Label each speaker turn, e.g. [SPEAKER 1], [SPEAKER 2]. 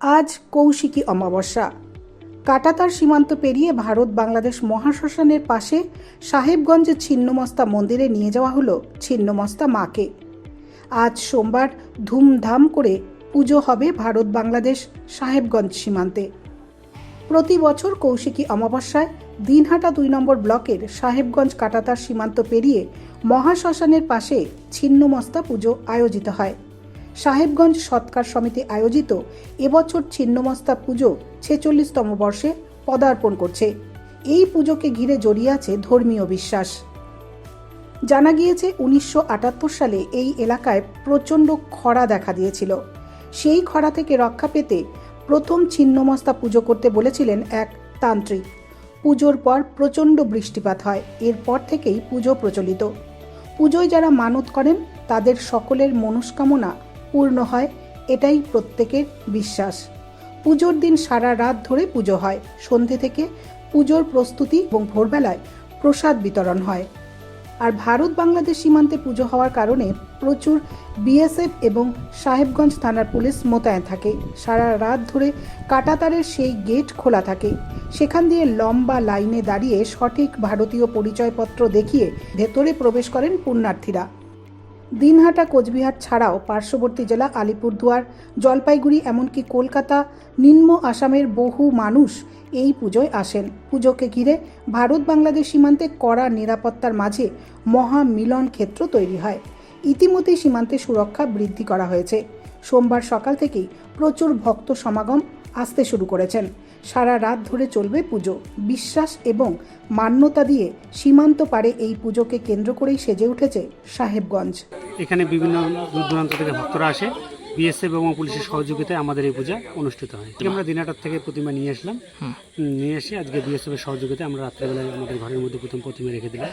[SPEAKER 1] আজ কৌশিকী অমাবস্যা। কাটাতার সীমান্ত পেরিয়ে ভারত বাংলাদেশ মহাশ্মশানের পাশে সাহেবগঞ্জের ছিন্নমস্তা মন্দিরে নিয়ে যাওয়া হলো ছিন্নমস্তা মাকে। আজ সোমবার ধুমধাম করে পুজো হবে ভারত বাংলাদেশ সাহেবগঞ্জ সীমান্তে। প্রতি বছর কৌশিকী অমাবস্যায় দিনহাটা দুই নম্বর ব্লকের সাহেবগঞ্জ কাটাতার সীমান্ত পেরিয়ে মহাশ্মশানের পাশে ছিন্নমস্তা পুজো আয়োজিত হয়। সাহেবগঞ্জ সৎকার সমিতি আয়োজিত এবছর ছিন্নমস্তা পুজো ছেচল্লিশতম বর্ষে পদার্পণ করছে। এই পুজোকে ঘিরে জড়িয়ে আছে ধর্মীয় বিশ্বাস। জানা গিয়েছে, উনিশশো আটাত্তর সালে এই এলাকায় প্রচণ্ড খরা দেখা দিয়েছিল। সেই খরা থেকে রক্ষা পেতে প্রথম ছিন্নমস্তা পুজো করতে বলেছিলেন এক তান্ত্রিক। পুজোর পর প্রচণ্ড বৃষ্টিপাত হয়, এরপর থেকেই পুজো প্রচলিত। পুজোয় যারা মানত করেন, তাদের সকলের মনস্কামনা পূর্ণ হয়, এটাই প্রত্যেকের বিশ্বাস। পুজোর দিন সারা রাত ধরে পুজো হয়। সন্ধে থেকে পুজোর প্রস্তুতি এবং ভোরবেলায় প্রসাদ বিতরণ হয়। আর ভারত বাংলাদেশ সীমান্তে পুজো হওয়ার কারণে প্রচুর বিএসএফ এবং সাহেবগঞ্জ থানার পুলিশ মোতায়েন থাকে। সারা রাত ধরে কাটাতারের সেই গেট খোলা থাকে। সেখান দিয়ে লম্বা লাইনে দাঁড়িয়ে সঠিক ভারতীয় পরিচয়পত্র দেখিয়ে ভেতরে প্রবেশ করেন পুণ্যার্থীরা। দিনহাটা, কোচবিহার ছাড়াও পার্শ্ববর্তী জেলা আলিপুরদুয়ার, জলপাইগুড়ি, এমনকি কলকাতা, নিম্ন আসামের বহু মানুষ এই পুজোয় আসেন। পুজোকে ঘিরে ভারত বাংলাদেশ সীমান্তে কড়া নিরাপত্তার মাঝে মহা মিলন ক্ষেত্র তৈরি হয়। ইতিমধ্যেই সীমান্তে সুরক্ষা বৃদ্ধি করা হয়েছে। সোমবার সকাল থেকেই প্রচুর ভক্ত সমাগম আসতে শুরু করেছেন। সারা রাত ধরে চলবে পুজো। বিশ্বাস এবং মান্যতা দিয়ে সীমান্ত পারে এই পুজোকে কেন্দ্র করেই সেজে উঠেছে সাহেবগঞ্জ।
[SPEAKER 2] এখানে বিভিন্ন দূর দূরান্ত থেকে ভক্তরা আসে। বিএসএফ এবং পুলিশের সহযোগিতায় আমাদের এই পূজা অনুষ্ঠিত হয়। আমরা দিনাটার থেকে প্রতিমা নিয়ে আসলাম। নিয়ে এসে আজকে বিএসএফ এর সহযোগিতায় আমরা রাত্রেবেলায় আমাদের ঘরের মধ্যে প্রথম প্রতিমা রেখে দিলাম।